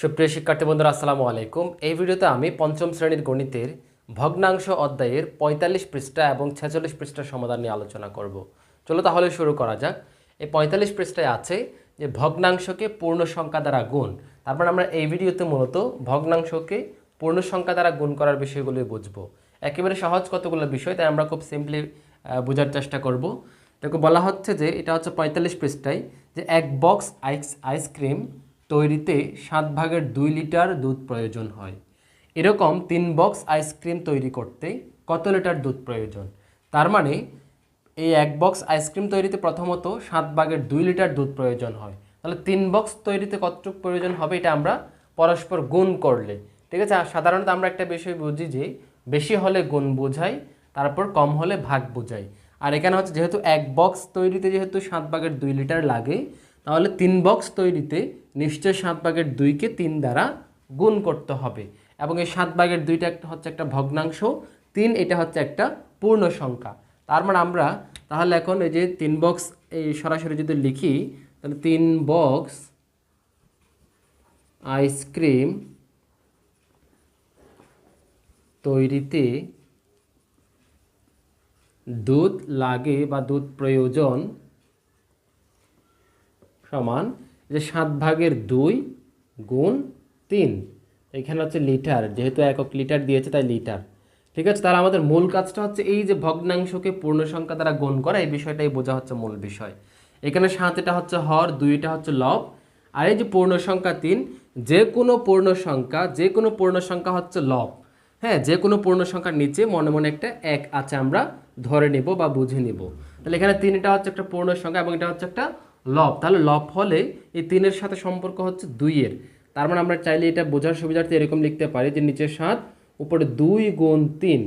সুপ্রিয় শিক্ষার্থী বন্ধুরা, আসসালামু আলাইকুম। এই ভিডিওতে আমি পঞ্চম শ্রেণির গণিতের ভগ্নাংশ অধ্যায়ের পঁয়তাল্লিশ পৃষ্ঠা এবং ছেচল্লিশ পৃষ্ঠার সমাধান নিয়ে আলোচনা করব। চলো তাহলে শুরু করা যাক। এই পঁয়তাল্লিশ পৃষ্ঠায় আছে যে, ভগ্নাংশকে পূর্ণ সংখ্যা দ্বারা গুণ। তারপর আমরা এই ভিডিওতে মূলত ভগ্নাংশকে পূর্ণ সংখ্যা দ্বারা গুণ করার বিষয়গুলি বুঝব। একেবারে সহজ কতগুলো বিষয়, তাই আমরা খুব সিম্পলি বোঝার চেষ্টা করব। দেখো, বলা হচ্ছে যে, এটা হচ্ছে পঁয়তাল্লিশ পৃষ্ঠায় যে, এক বক্স আইস আইসক্রিম তৈরিতে সাত ভাগের দুই লিটার দুধ প্রয়োজন হয়। এরকম তিন বক্স আইসক্রিম তৈরি করতে কত লিটার দুধ প্রয়োজন? তার মানে এই এক বক্স আইসক্রিম তৈরিতে প্রথমত সাত ভাগের দুই লিটার দুধ প্রয়োজন হয়। তাহলে তিন বক্স তৈরিতে কতটুকু প্রয়োজন হবে এটা আমরা পরস্পর গুণ করলে। ঠিক আছে? সাধারণত আমরা একটা বিষয় বুঝি যে বেশি হলে গুণ বোঝাই, তারপর কম হলে ভাগ বোঝাই। আর এখানে হচ্ছে যেহেতু এক বক্স তৈরিতে যেহেতু সাত ভাগের দুই লিটার লাগে, তাহলে তিন বক্স তৈরিতে নিশ্চয় সাত ভাগের দুইকে তিন দ্বারা গুণ করতে হবে। এবং এই সাত ভাগের দুইটা একটা হচ্ছে একটা ভগ্নাংশ, তিন এটা হচ্ছে একটা পূর্ণ সংখ্যা। তার মানে আমরা তাহলে এখন এই যে তিন বক্স এই সরাসরি যদি লিখি, তাহলে তিন বক্স আইসক্রিম তৈরিতে দুধ লাগে বা দুধ প্রয়োজন সমান যে সাত ভাগের দুই গুণ তিন। এখানে হচ্ছে লিটার, যেহেতু একক লিটার দিয়েছে তাই লিটার। ঠিক আছে, তাহলে আমাদের মূল কাজটা হচ্ছে এই যে ভগ্নাংশকে পূর্ণ সংখ্যা দ্বারা গুণ করা, এই বিষয়টাই বোঝা হচ্ছে মূল বিষয়। এখানে সাত এটা হচ্ছে হর, দুইটা হচ্ছে লব, আর এই যে পূর্ণ সংখ্যা তিন, যে কোনো পূর্ণ সংখ্যা যে কোনো পূর্ণ সংখ্যা হচ্ছে লব। হ্যাঁ যে কোনো পূর্ণ সংখ্যার নিচে মনে মনে একটা এক আছে, আমরা ধরে নেব বা বুঝে নেব। তাহলে এখানে তিন এটা হচ্ছে একটা পূর্ণ সংখ্যা এবং এটা হচ্ছে একটা লব। তাহলে লব হলে এই তিনের সাথে সম্পর্ক হচ্ছে দুইয়ের। তার মানে আমরা চাইলে এটা বোঝার সুবিধার্থে এরকম লিখতে পারি যে নিচে সাত, উপরে দুই গুণ তিন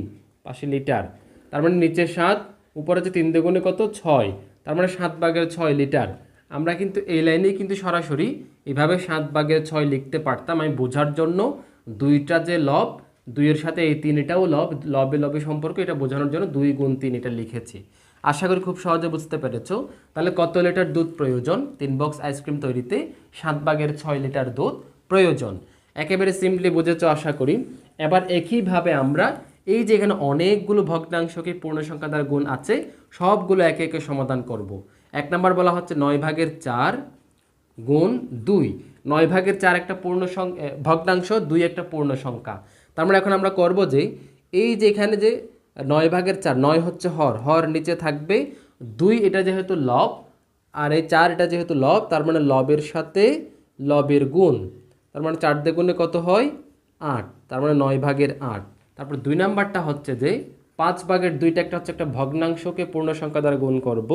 পাশে লিটার। তার মানে নিচে সাত, উপরে হচ্ছে তিন দ্বিগুণে কত? ছয়। তার মানে সাত ভাগের ছয় লিটার। আমরা কিন্তু এই লাইনেই কিন্তু সরাসরি এভাবে সাত ভাগের ছয় লিখতে পারতাম। আমি বোঝার জন্য দুইটা যে লব, দুইয়ের সাথে এই তিন এটাও লব, লবে লবে সম্পর্ক, এটা বোঝানোর জন্য দুই গুণ তিন এটা লিখেছি। আশা করি খুব সহজে বুঝতে পেরেছ। তাহলে কত লিটার দুধ প্রয়োজন? তিন বক্স আইসক্রিম তৈরিতে সাত ভাগের ছয় লিটার দুধ প্রয়োজন। একেবারে সিম্পলি বুঝেছ আশা করি। এবার একইভাবে আমরা এই যে এখানে অনেকগুলো ভগ্নাংশকে পূর্ণ সংখ্যা দ্বারা গুণ আছে, সবগুলো একে একে সমাধান করব। এক নম্বর বলা হচ্ছে নয় ভাগের চার গুণ দুই। নয় ভাগের চার একটা পূর্ণ সংখ্যা ভগ্নাংশ, দুই একটা পূর্ণ সংখ্যা তার মানে এখন আমরা করব যে, এই যে এখানে যে নয় ভাগের চার, নয় হচ্ছে হর। হর নিচে থাকবে দুই, এটা যেহেতু লব, আর এই চার, এটা যেহেতু লব, তার মানে লবের সাথে লবের গুণ। তার মানে চার দ্বিগুণে কত হয়? আট। তার মানে নয় ভাগের আট। তারপর দুই নাম্বারটা হচ্ছে যে পাঁচ ভাগের দুইটা একটা হচ্ছে একটা ভগ্নাংশকে পূর্ণ সংখ্যা দ্বারা গুণ করব।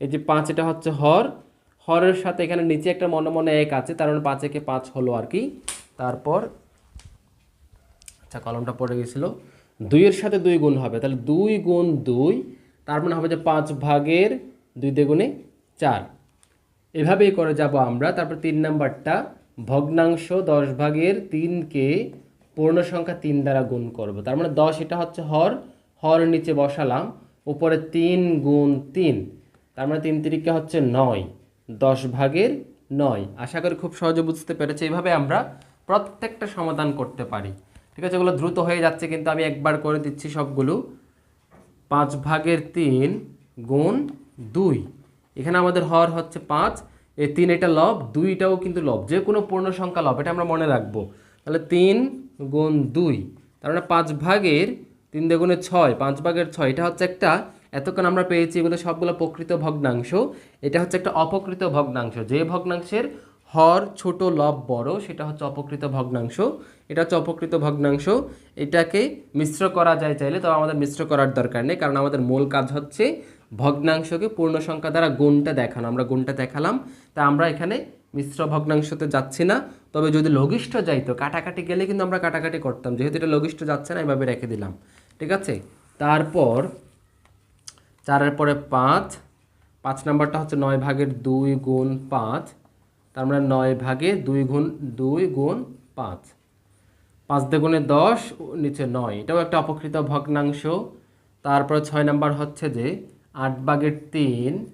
এই যে পাঁচ, এটা হচ্ছে হর। হরের সাথে এখানে নিচে একটা মনে মনে এক আছে, তার মানে পাঁচ একে পাঁচ হলো আর কি। তারপর আচ্ছা কলমটা পড়ে গেছিল। দুইয়ের সাথে দুই গুণ হবে, তাহলে দুই গুণ দুই, তার মানে হবে যে পাঁচ ভাগের দুই দ্বিগুণে চার। এভাবেই করে যাব আমরা, তারপর তিন নাম্বারটা, ভগ্নাংশ দশ ভাগের তিনকে পূর্ণ সংখ্যা তিন দ্বারা গুণ করব, তার মানে দশ এটা হচ্ছে হর হর নিচে বসালাম, উপরে তিন গুণ তিন, তার মানে তিন তিরিকা হচ্ছে নয়, দশ ভাগের নয়। আশা করি খুব সহজে বুঝতে পেরেছি, এইভাবে আমরা প্রত্যেকটা সমাধান করতে পারি। ঠিক আছে, এগুলো দ্রুত হয়ে যাচ্ছে কিন্তু আমি একবার করে দিচ্ছি সবগুলো। পাঁচ ভাগের তিন গুণ দুই। এখানে আমাদের হর হচ্ছে পাঁচ এই তিন এটা লব, দুইটাও কিন্তু লব, যে কোনো পূর্ণ সংখ্যা লব, এটা আমরা মনে রাখব। তাহলে তিন গুণ দুই, তার মানে পাঁচ ভাগের তিন দ্বিগুণে ছয়, পাঁচ ভাগের ছয়, এটা হচ্ছে একটা, এতক্ষণ আমরা পেয়েছি এগুলো সবগুলো প্রকৃত ভগ্নাংশ, এটা হচ্ছে একটা অপকৃত ভগ্নাংশ, যে ভগ্নাংশের হর ছোট লব বড়, সেটা হচ্ছে অপকৃত ভগ্নাংশ। এটা হচ্ছে অপকৃত ভগ্নাংশ, এটাকে মিশ্র করা যায় চাইলে, তবে আমাদের মিশ্র করার দরকার নেই, কারণ আমাদের মূল কাজ হচ্ছে ভগ্নাংশকে পূর্ণ সংখ্যা দ্বারা গুণটা দেখানো, আমরা গুণটা দেখালাম, তা আমরা এখানে মিশ্র ভগ্নাংশতে যাচ্ছি না, তবে যদি লঘিষ্ঠ যাইতো কাটাকাটি গেলে কিন্তু আমরা কাটাকাটি করতাম, যেহেতু এটা লঘিষ্ঠ যাচ্ছে না, এভাবে রেখে দিলাম, ঠিক আছে? তারপর, চারের পরে পাঁচ পাঁচ নাম্বারটা হচ্ছে নয় ভাগের দুই গুণ পাঁচ, তার মানে নয় ভাগে দুই গুণ দুই গুণ পাঁচ। পাঁচ দ্বিগুণে দশ, নিচে নয়। এটাও একটা অপকৃত ভগ্নাংশ। তারপর ছয় নাম্বার হচ্ছে যে আট বাগের তিন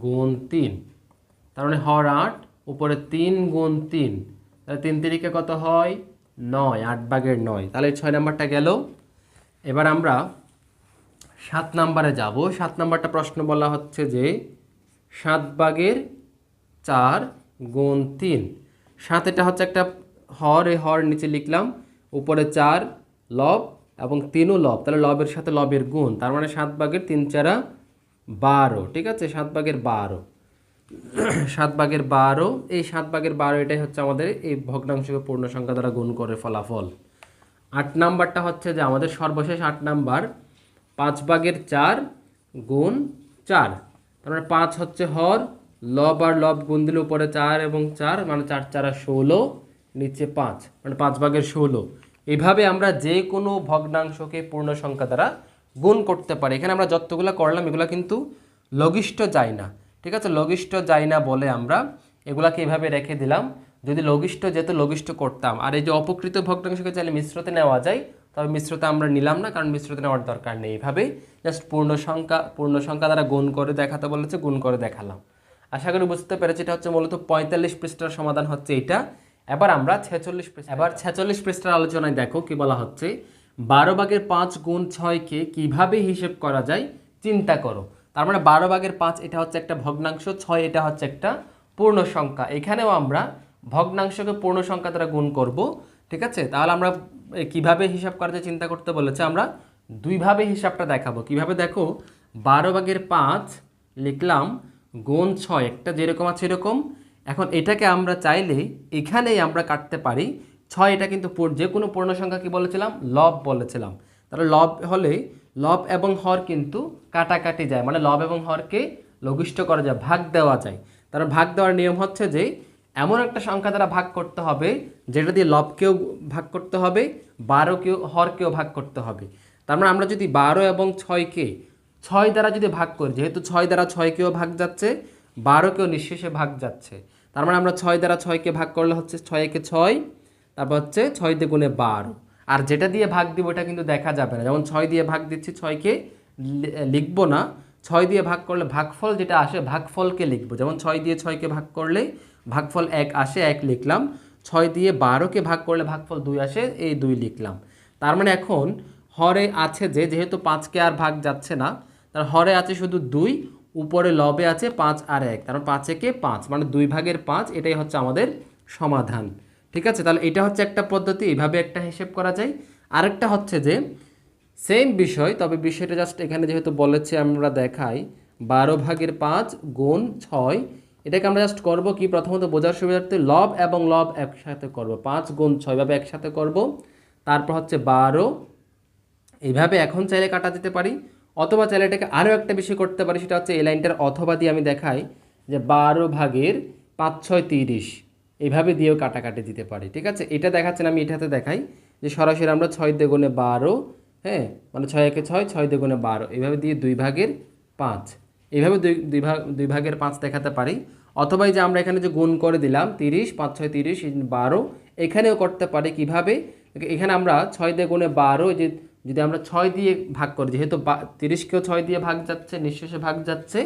গুণ তিন। তার মানে হর আট, উপরে তিন গুণ তিন। তাহলে তিন তিরিকে কত হয়? নয়, আট ভাগের নয়। তাহলে ছয় নাম্বারটা গেল। এবার আমরা সাত নাম্বারে যাব। সাত নাম্বারটা প্রশ্ন বলা হচ্ছে যে সাত বাগের চার গুণ তিন। সাত এটা হচ্ছে একটা হর এই হর নিচে লিখলাম, উপরে চার, লব এবং তিনও লব, তাহলে লবের সাথে লবের গুণ, তার মানে সাত ভাগের তিন চারা বারো, ঠিক আছে? সাত ভাগের বারো। সাত ভাগের বারো, এই সাত ভাগের বারো এটাই হচ্ছে আমাদের এই ভগ্নাংশকে পূর্ণ সংখ্যা দ্বারা গুণ করে ফলাফল। আট নাম্বারটা হচ্ছে যে আমাদের সর্বশেষ আট নাম্বার, পাঁচ ভাগের চার গুণ চার, তার মানে পাঁচ হচ্ছে হর, লব আর লব গুণ দিলে উপরে চার এবং চার মানে চার চারা ষোলো নিচে পাঁচ মানে পাঁচ ভাগের ষোলো। এভাবে আমরা যে কোনো ভগ্নাংশকে পূর্ণ সংখ্যা দ্বারা গুণ করতে পারি। এখানে আমরা যতগুলো করলাম, এগুলো কিন্তু লঘিষ্ঠ যায় না ঠিক আছে? লঘিষ্ঠ যায় না বলে আমরা এগুলাকে এভাবে রেখে দিলাম। যদি লঘিষ্ঠ যেত লঘিষ্ঠ করতাম, আর এই যে অপকৃত ভগ্নাংশকে চাইলে মিশ্রতে নেওয়া যায়, তবে মিশ্রতে আমরা নিলাম না, কারণ মিশ্রতে নেওয়ার দরকার নেই। এইভাবে জাস্ট পূর্ণ সংখ্যা পূর্ণ সংখ্যা দ্বারা গুণ করে দেখাতে বলেছে, গুণ করে দেখালাম। আশা করি বুঝতে পেরেছি, এটা হচ্ছে মূলত পঁয়তাল্লিশ পৃষ্ঠার সমাধান হচ্ছে এটা এবার আমরা ছেচল্লিশ পৃষ্ঠা এবার ছেচল্লিশ পৃষ্ঠার আলোচনায় দেখো কি বলা হচ্ছে বারো ভাগের পাঁচ গুণ ছয়কে কীভাবে হিসেব করা যায় চিন্তা করো। তার মানে বারো ভাগের পাঁচ এটা হচ্ছে একটা ভগ্নাংশ ছয় এটা হচ্ছে একটা পূর্ণ সংখ্যা। এখানেও আমরা ভগ্নাংশকে পূর্ণ সংখ্যা দ্বারা গুণ করব ঠিক আছে? তাহলে আমরা কীভাবে হিসাব করা যায় চিন্তা করতে বলেছে আমরা দুইভাবে হিসাবটা দেখাবো। কীভাবে দেখো? বারো ভাগের পাঁচ লিখলাম গুণ ছয় একটা যেরকম আছে এরকম এখন এটাকে আমরা চাইলে এখানেই আমরা কাটতে পারি। ছয় এটা কিন্তু যে কোনো পূর্ণ সংখ্যা কি বলেছিলাম? লব বলেছিলাম। তাহলে লব হলে লব এবং হর কিন্তু কাটাকাটি যায় মানে লব এবং হরকে লঘিষ্ঠ করা যায়, ভাগ দেওয়া যায়। তার ভাগ দেওয়ার নিয়ম হচ্ছে যে এমন একটা সংখ্যা দ্বারা ভাগ করতে হবে, যেটা দিয়ে লবকেও ভাগ করতে হবে, বারোকেও, হরকেও ভাগ করতে হবে। তার মানে আমরা যদি বারো এবং ছয়কে, ছয় দ্বারা যদি ভাগ করি, যেহেতু ছয় দ্বারা ছয়কেও ভাগ যাচ্ছে, বারোকেও নিঃশেষে ভাগ যাচ্ছে। তার মানে আমরা ছয় দ্বারা ছয়কে ভাগ করলে হচ্ছে ছয় একে ছয়, তারপর হচ্ছে ছয় দিয়ে গুণে বারো। আর যেটা দিয়ে ভাগ দিব ওটা কিন্তু দেখা যাবে না। যেমন ছয় দিয়ে ভাগ দিচ্ছি, ছয়কে লিখব না। ছয় দিয়ে ভাগ করলে ভাগফল যেটা আসে, ভাগফলকে লিখব। যেমন ছয় দিয়ে ছয়কে ভাগ করলে ভাগফল এক আসে, এক লিখলাম। ছয় দিয়ে বারোকে ভাগ করলে ভাগফল দুই আসে, এই দুই লিখলাম। তার মানে এখন হরে আছে যে, যেহেতু পাঁচকে আর ভাগ যাচ্ছে না, তার হরে আছে শুধু দুই উপরে লবে আছে পাঁচ আর এক, তার মানে পাঁচ একে পাঁচ মানে দুই ভাগের পাঁচ, এটাই হচ্ছে আমাদের সমাধান। ঠিক আছে? তাহলে এটা হচ্ছে একটা পদ্ধতি এইভাবে একটা হিসেব করা যায়। আরেকটা হচ্ছে যে সেম বিষয়, তবে বিষয়টা জাস্ট এখানে যেহেতু বলেছে আমরা দেখাই, বারো ভাগের পাঁচ গুণ ছয়, এটাকে আমরা জাস্ট করব কি? প্রথমত বোঝার সুবিধার্থে লব এবং লব একসাথে করব। পাঁচ গুণ ছয় ভাবে একসাথে করব, তারপর হচ্ছে বারো এইভাবে এখন চাইলে কাটা যেতে পারি। অথবা চাইলে এটাকে আরও একটা বিষয় করতে পারি, সেটা হচ্ছে এই লাইনটার অথবা দিয়ে আমি দেখাই যে বারো ভাগের পাঁচ ছয় তিরিশ। এইভাবে দিয়েও কাটাকাটি দিতে পারি, ঠিক আছে? এটা দেখাচ্ছেন, আমি এটাতে দেখাই যে সরাসরি আমরা ছয় দেগুণে বারো হ্যাঁ? মানে ছয় একে ছয় ছয় দেগুণে বারো। এইভাবে দিয়ে দুই ভাগের পাঁচ। এইভাবে দুই দুই ভাগ, দুই ভাগের পাঁচ দেখাতে পারি। অথবা যে আমরা এখানে যে গুণ করে দিলাম, তিরিশ, পাঁচ ছয় তিরিশ, বারো, এখানেও করতে পারি। কীভাবে? এখানে আমরা ছয় দিয়ে গুণে বারো যে যদি আমরা ছয় দিয়ে ভাগ করি, যেহেতু তিরিশকেও ছয় দিয়ে ভাগ যাচ্ছে, নিঃশেষে ভাগ যাচ্ছে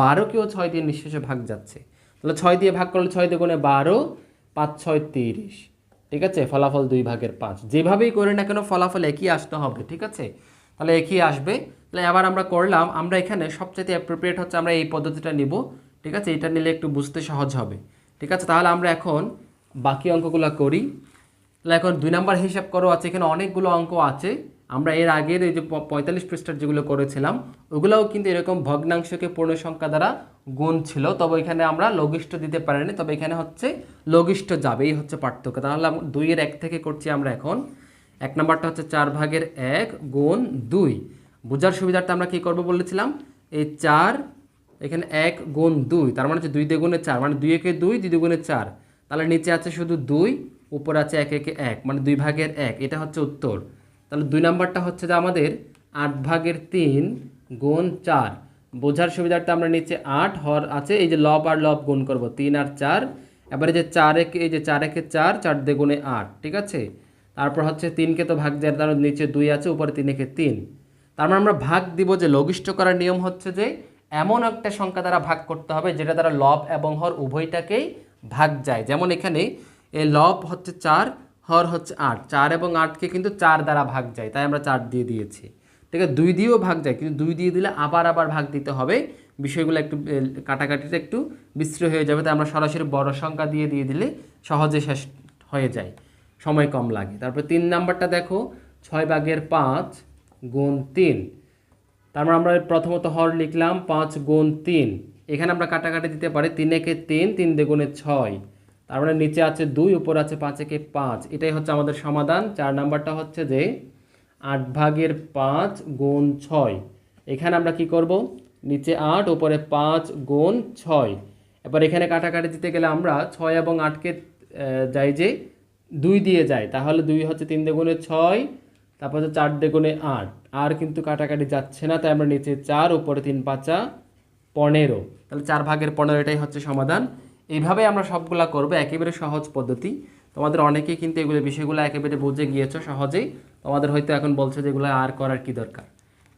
বারোকেও ছয় দিয়ে নিঃশেষে ভাগ যাচ্ছে। তাহলে ছয় দিয়ে ভাগ করলে ছয় দিয়ে গুণে বারো, পাঁচ, ছয়, তিরিশ। ঠিক আছে? ফলাফল দুই ভাগের পাঁচ। যেভাবেই করি না কেন, ফলাফল একই আসতে হবে, ঠিক আছে? তাহলে একই আসবে। তাহলে আবার আমরা করলাম, আমরা এখানে সবচেয়ে অ্যাপ্রোপ্রিয়েট হচ্ছে আমরা এই পদ্ধতিটা নিব। ঠিক আছে? এটা নিলে একটু বুঝতে সহজ হবে। ঠিক আছে? তাহলে আমরা এখন বাকি অঙ্কগুলো করি। তাহলে এখন দুই নাম্বার হিসাব করো, আছে এখানে অনেকগুলো অঙ্ক আছে। আমরা এর আগের এই যে পঁয়তাল্লিশ পৃষ্ঠার যেগুলো করেছিলাম, ওগুলোও কিন্তু এরকম ভগ্নাংশকে পূর্ণ সংখ্যা দ্বারা গুণ ছিল। তবে এখানে আমরা লঘিষ্ঠ দিতে পারিনি, তবে এখানে হচ্ছে লঘিষ্ঠ যাবে, এই হচ্ছে পার্থক্য। তাহলে দুইয়ের এক থেকে করছি আমরা এখন। এক নাম্বারটা হচ্ছে চার ভাগের এক গুণ দুই। বোঝার সুবিধার্থে আমরা কী করব বলেছিলাম? এই চার, এখানে এক গুণ দুই, তার মানে হচ্ছে দুই দ্বিগুণে চার মানে দুই একে দুই দুই দুগুণে চার। তাহলে নিচে আছে শুধু দুই, উপরে আছে এক একে এক মানে দুই ভাগের এক, এটা হচ্ছে উত্তর। তাহলে দুই নাম্বারটা হচ্ছে যে আমাদের আট ভাগের তিন গুণ চার। বোঝার সুবিধার্থে আমরা নিচে আট হর আছে, এই যে লব আর লব গুণ করব, তিন আর চার। এবারে যে চার একে, এই যে চার একে চার চার দ্বিগুণে আট, ঠিক আছে? তারপর হচ্ছে তিনকে তো ভাগ যায় তার নিচে দুই আছে, উপরে তিন একে তিন। তার মানে আমরা ভাগ দিব যে লঘিষ্ঠ করার নিয়ম হচ্ছে যে এমন একটা সংখ্যা দ্বারা ভাগ করতে হবে যেটা দ্বারা লব এবং হর উভয়টাকেই ভাগ যায়। যেমন এখানে এই লব হচ্ছে চার হর হচ্ছে আট। চার এবং আটকে কিন্তু চার দ্বারা ভাগ যায় তাই আমরা চার দিয়ে দিয়েছি। ঠিক আছে দুই দিয়েও ভাগ যায় কিন্তু দুই দিয়ে দিলে আবার আবার ভাগ দিতে হবে। বিষয়গুলো একটু এ, কাটাকাটিটা একটু বিশ্রী হয়ে যাবে তাই আমরা সরাসরি বড় সংখ্যা দিয়ে দিয়ে দিলে সহজে শেষ হয়ে যায় সময় কম লাগে। তারপর তিন নাম্বারটা দেখো ছয় ভাগের পাঁচ গুণ তিন। তারপর আমরা প্রথমত হর লিখলাম পাঁচ গুণ তিন। এখানে আমরা কাটাকাটি দিতে পারি তিন একে তিন তিন দ্বিগুণে ছয়। তারপরে নিচে আছে দুই, উপর আছে পাঁচ, একে পাঁচ। এটাই হচ্ছে আমাদের সমাধান। চার নাম্বারটা হচ্ছে যে আট ভাগের পাঁচ গুণ ছয়। এখানে আমরা কি করব? নিচে আট, উপরে পাঁচ গুণ ছয়। এবার এখানে কাটাকাটি দিতে গেলে আমরা ছয় এবং আটকে যাই যে দুই দিয়ে যায় তাহলে দুই হচ্ছে তিন দ্বিগুণে ছয়, তারপর হচ্ছে চার দ্বিগুণে আট। আর কিন্তু কাটাকাটি যাচ্ছে না, তাই আমরা নিচে চার, উপরে তিন পাঁচা পনেরো। তাহলে চার ভাগের পনেরো এটাই হচ্ছে সমাধান। এইভাবে আমরা সবগুলা করব, একেবারে সহজ পদ্ধতি। তোমাদের অনেকেই কিন্তু এগুলো বিষয়গুলো একেবারে বুঝে গিয়েছো সহজেই। তোমাদের হয়তো এখন বলছো যে এগুলো আর করার কি দরকার।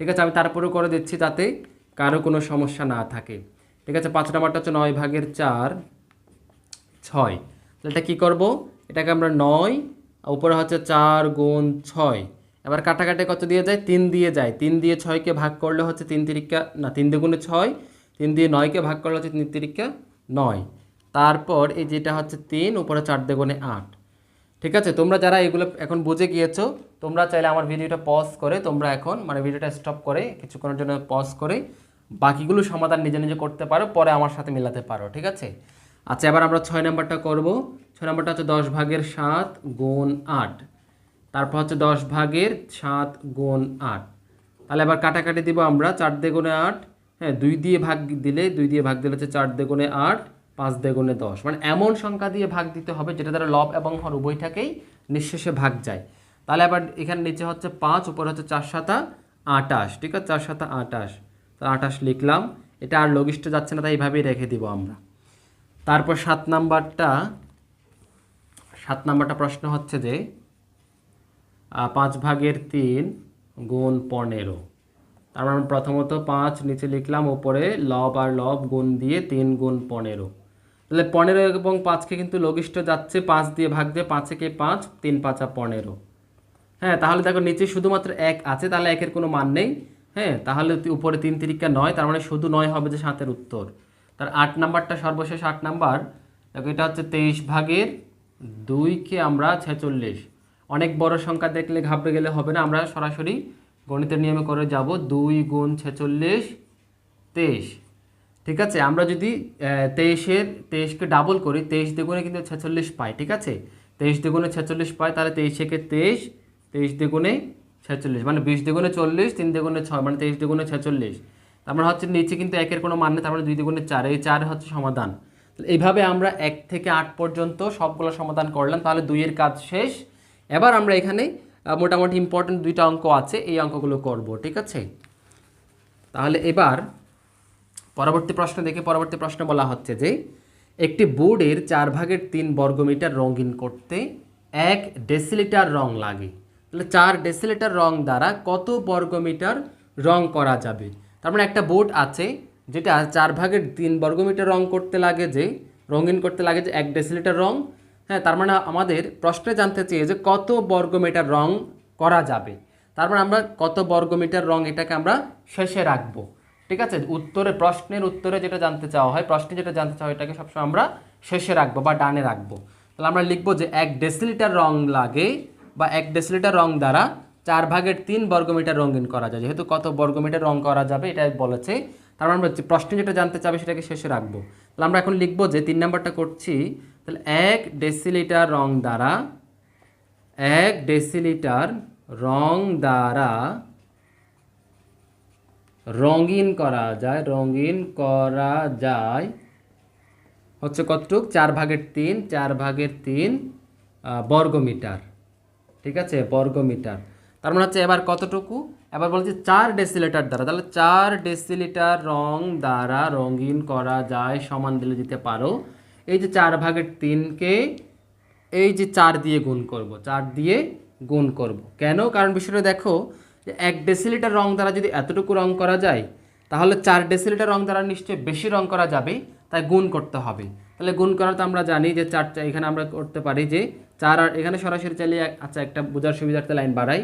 ঠিক আছে, আমি তারপরেও করে দিচ্ছি তাতে কারও কোনো সমস্যা না থাকে। ঠিক আছে, পাঁচ নাম্বারটা হচ্ছে নয় ভাগের চার, ছয়। এটা কী করব? এটাকে আমরা নয় উপরে হচ্ছে চার গুণ ছয়। এবার কাটাকাটি কত দিয়ে যায়? তিন দিয়ে যায়। তিন দিয়ে ছয়কে ভাগ করলে হচ্ছে তিন তিরিকা না, তিন দ্বিগুণে ছয়, তিন দিয়ে নয়কে ভাগ করলে হচ্ছে তিন তিরিকা নয়। তারপর এই যেটা হচ্ছে তিন, উপরে চার দ্বিগুণে আট। ঠিক আছে? তোমরা যারা এগুলো এখন বুঝে গিয়েছো, তোমরা চাইলে আমার ভিডিওটা পজ করে, তোমরা এখন মানে ভিডিওটা স্টপ করে, কিছুক্ষণের জন্য পজ করে, বাকিগুলো সমাধান নিজে নিজে করতে পারো, পরে আমার সাথে মেলাতে পারো, ঠিক আছে? আচ্ছা এবার আমরা ছয় নাম্বারটা করব। ছয় নাম্বারটা হচ্ছে দশ ভাগের সাত গুণ আট। তারপর হচ্ছে দশ ভাগের সাত গুণ আট। তাহলে এবার কাটাকাটি দিব আমরা, চার দেগুণে আট হ্যাঁ দুই দিয়ে ভাগ দিলে, দুই দিয়ে ভাগ দিলে হচ্ছে চার দেগুণে আট পাঁচ দেগুণে দশ। মানে এমন সংখ্যা দিয়ে ভাগ দিতে হবে যেটা দ্বারা লব এবং হর উভয়টাকেই নিঃশেষে ভাগ যায়। তাহলে আবার এখানে নিচে হচ্ছে পাঁচ, উপর হচ্ছে চার সাতা আটাশ, ঠিক আছে? চার সাতা আটাশ। তো আটাশ লিখলাম। এটা আর লঘিষ্ঠ যাচ্ছে না, তাই এইভাবেই রেখে দিব আমরা। তারপর সাত নাম্বারটা সাত নাম্বারটা প্রশ্ন হচ্ছে যে পাঁচ ভাগের তিন গুণ পনেরো। তারপর আমরা প্রথমত পাঁচ, নিচে লিখলাম ওপরে লব আর লব গুণ দিয়ে তিন গুণ পনেরো। তাহলে পনেরো এবং পাঁচকে কিন্তু লঘিষ্ঠ যাচ্ছে, পাঁচ দিয়ে ভাগ দিয়ে পাঁচেকে পাঁচ, তিন পাঁচা পনেরো। হ্যাঁ তাহলে দেখো নিচে শুধুমাত্র এক আছে, তাহলে একের কোনো মান নেই। হ্যাঁ তাহলে উপরে তিন তিরিকা নয়, তার মানে শুধু নয় হবে যে সাতের উত্তর। তার আট নাম্বারটা সর্বশেষ আট নাম্বার। দেখো এটা হচ্ছে তেইশ ভাগের দুইকে আমরা ছেচল্লিশ। অনেক বড় সংখ্যা দেখলে ঘাবড়ে গেলে হবে না, আমরা সরাসরি গণিতের নিয়মে করে যাব। দুই গুণ ছেচল্লিশ, তেইশ। ঠিক আছে? আমরা যদি তেইশের, তেইশকে ডাবল করি, তেইশ দ্বিগুণে কিন্তু ছেচল্লিশ পাই, ঠিক আছে? তেইশ দ্বিগুণে ছেচল্লিশ পাই, তাহলে তেইশ একে তেইশ তেইশ দ্বিগুণে ছেচল্লিশ মানে বিশ দ্বিগুণে চল্লিশ, তিন দ্বিগুণে ছয় মানে তেইশ দ্বিগুণে ছেচল্লিশ। তার মানে হচ্ছে নিচে কিন্তু একের কোনো মান নেই, তার মানে দুই দ্বিগুণে চার, এই চার হচ্ছে সমাধান। এইভাবে আমরা এক থেকে আট পর্যন্ত সবগুলো সমাধান করলাম, তাহলে দুইয়ের কাজ শেষ। এবার আমরা এখানে মোটামুটি ইম্পর্টেন্ট দুইটা অঙ্ক আছে, এই অঙ্কগুলো করব, ঠিক আছে? তাহলে এবার পরবর্তী প্রশ্ন দেখে পরবর্তী প্রশ্ন বলা হচ্ছে যে, একটি বোর্ডের চার ভাগের তিন বর্গমিটার রঙিন করতে এক ডেসিলিটার রং লাগে। তাহলে চার ডেসিলিটার রং দ্বারা কত বর্গমিটার রং করা যাবে? তার মানে একটা বোর্ড আছে যেটা চার ভাগের তিন বর্গমিটার রং করতে লাগে যে, রঙিন করতে লাগে যে এক ডেসিলিটার রং। হ্যাঁ তার মানে আমাদের প্রশ্নে জানতে চেয়ে যে কত বর্গমিটার রং করা যাবে? তার মানে আমরা কত বর্গমিটার রং এটাকে আমরা শেষে রাখব? ঠিক আছে? উত্তরে, প্রশ্নের উত্তরে যেটা জানতে চাওয়া হয়, প্রশ্নে যেটা জানতে চাওয়া হয়, এটাকে সবসময় আমরা শেষে রাখব বা ডানে রাখব। তাহলে আমরা লিখব যে এক ডেসিলিটার রং লাগে বা এক ডেসিলিটার রং দ্বারা চার ভাগের তিন বর্গমিটার রঙিন করা যায়। যেহেতু কত বর্গমিটার রং করা যাবে এটা বলেছে। তার মানে আমরা প্রশ্নে যেটা জানতে চাবে, সেটাকে শেষে রাখব। তাহলে আমরা এখন লিখব যে তিন নাম্বারটা করছি, তাহলে এক ডেসিলিটার রং দ্বারা, এক ডেসিলিটার রং দ্বারা রঙিন করা যায়, রঙিন করা যায়। হচ্ছে কতটুক? চার ভাগের তিন, চার ভাগের তিন বর্গমিটার। ঠিক আছে? বর্গমিটার। তার মানে হচ্ছে এবার কতটুকু? এবার বলছে চার ডেসিলিটার দ্বারা। তাহলে চার ডেসিলিটার রং দ্বারা রঙিন করা যায়, সমান দিলে দিতে পারো। এই যে চার ভাগের তিনকে এই যে চার দিয়ে গুণ করব, চার দিয়ে গুণ করব। কেন? কারণ বিষয়টা দেখো যে এক ডেসিলিটার রং দ্বারা যদি এতটুকু রং করা যায়, তাহলে চার ডেসিলিটার রং দ্বারা নিশ্চয়ই বেশি রং করা যাবে, তাই গুণ করতে হবে। তাহলে গুণ করা তো আমরা জানি যে চার এখানে আমরা করতে পারি যে চার আর এখানে সরাসরি চালিয়ে আচ্ছা একটা বোঝার সুবিধার্থে লাইন বাড়াই।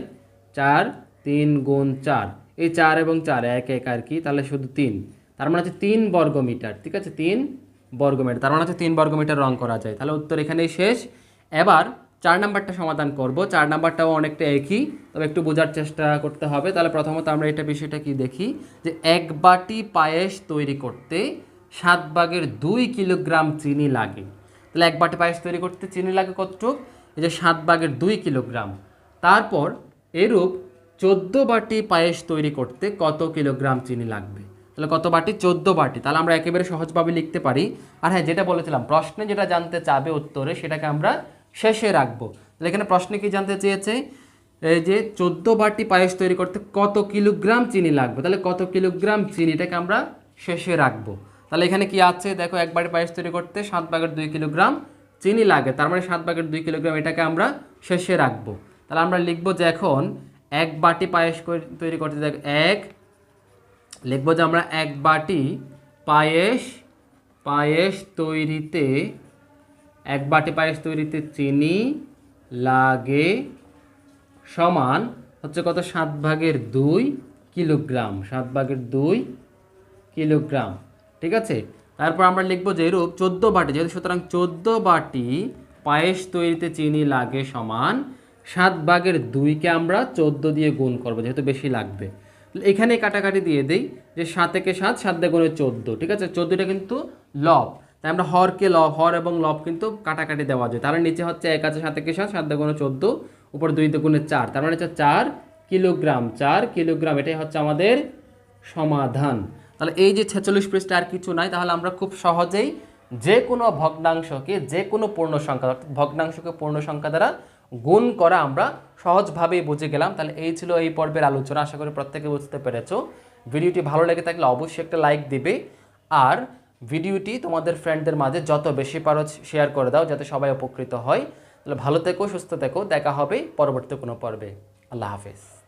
চার তিন গুণ চার। এই চার এবং চার এক এক আর কি, তাহলে শুধু তিন। তার মানে হচ্ছে তিন বর্গমিটার, ঠিক আছে? তিন বর্গমিটার। তার মানে হচ্ছে তিন বর্গমিটার রং করা যায়। তাহলে উত্তর এখানেই শেষ। এবার চার নাম্বারটা সমাধান করব। চার নাম্বারটাও অনেকটা একই, তবে একটু বোঝার চেষ্টা করতে হবে। তাহলে প্রথমত আমরা এটা বিষয়টা কি দেখি? যে এক বাটি পায়েস তৈরি করতে সাত ভাগের দুই কিলোগ্রাম চিনি লাগে। তাহলে এক বাটি পায়েস তৈরি করতে চিনি লাগে কতটুক? এই যে সাত ভাগের দুই কিলোগ্রাম। তারপর এরূপ চোদ্দ বাটি পায়েস তৈরি করতে কত কিলোগ্রাম চিনি লাগবে? তাহলে কত বাটি? চোদ্দ বাটি। তাহলে আমরা একেবারে সহজভাবে লিখতে পারি। আর হ্যাঁ যেটা বলেছিলাম, প্রশ্নে যেটা জানতে চাবে উত্তরে সেটাকে আমরা শেষে রাখব। তাহলে এখানে প্রশ্নে কি জানতে চেয়েছে? এই যে চোদ্দ বাটি পায়েস তৈরি করতে কত কিলোগ্রাম চিনি লাগবে? তাহলে কত কিলোগ্রাম চিনিটাকে আমরা শেষে রাখব? তাহলে এখানে কি আছে? দেখো, এক বাটি পায়েস তৈরি করতে সাত ভাগের দুই কিলোগ্রাম চিনি লাগে। তার মানে সাত ভাগের দুই কিলোগ্রাম এটাকে আমরা শেষে রাখব। তাহলে আমরা লিখব যে এখন এক বাটি পায়েস তৈরি করতে দেখ এক লিখব যে আমরা এক বাটি পায়েস পায়েস তৈরিতে এক বাটি পায়েস তৈরিতে চিনি লাগে সমান হচ্ছে কত? সাত ভাগের দুই কিলোগ্রাম। সাত ভাগের দুই কিলোগ্রাম। ঠিক আছে? তারপর আমরা লিখব যে এরূপ চোদ্দ বাটি, যেহেতু সুতরাং চোদ্দ বাটি পায়েস তৈরিতে চিনি লাগে সমান সাত ভাগের দুইকে আমরা চোদ্দ দিয়ে গুণ করব, যেহেতু বেশি লাগবে। এখানে কাটাকাটি দিয়ে দেই যে সাতেকে সাত সাত দিয়ে গুণে চোদ্দ। ঠিক আছে? চোদ্দোটা কিন্তু লব। তাই আমরা হরকে ল, হর এবং লব কিন্তু কাটাকাটি দেওয়া যায়। তার নিচে হচ্ছে এক আছে সাত সাত দিয়ে গুণে চোদ্দ, উপর দুই দিয়ে গুণে চার। তার মানে হচ্ছে চার কিলোগ্রাম চার কিলোগ্রাম, এটাই হচ্ছে আমাদের সমাধান। তাহলে এই যে ছেচল্লিশ পৃষ্ঠা আর কিছু নাই, তাহলে আমরা খুব সহজেই যে কোনো ভগ্নাংশকে, যে কোনো পূর্ণ সংখ্যা, অর্থাৎ ভগ্নাংশকে পূর্ণ সংখ্যা দ্বারা গুণ করা আমরা সহজভাবেই বুঝে গেলাম। তাহলে এই ছিল এই পর্বের আলোচনা, আশা করি প্রত্যেকে বুঝতে পেরেছ। ভিডিওটি ভালো লেগে থাকলে অবশ্যই একটা লাইক দিবে। আর ভিডিওটি তোমাদের ফ্রেন্ডদের মাঝে যত বেশি পারো শেয়ার করে দাও, যাতে সবাই উপকৃত হয়। তাহলে ভালো থেকো, সুস্থ থেকো, দেখা হবে পরবর্তী কোনো পর্বে। আল্লাহ হাফেজ।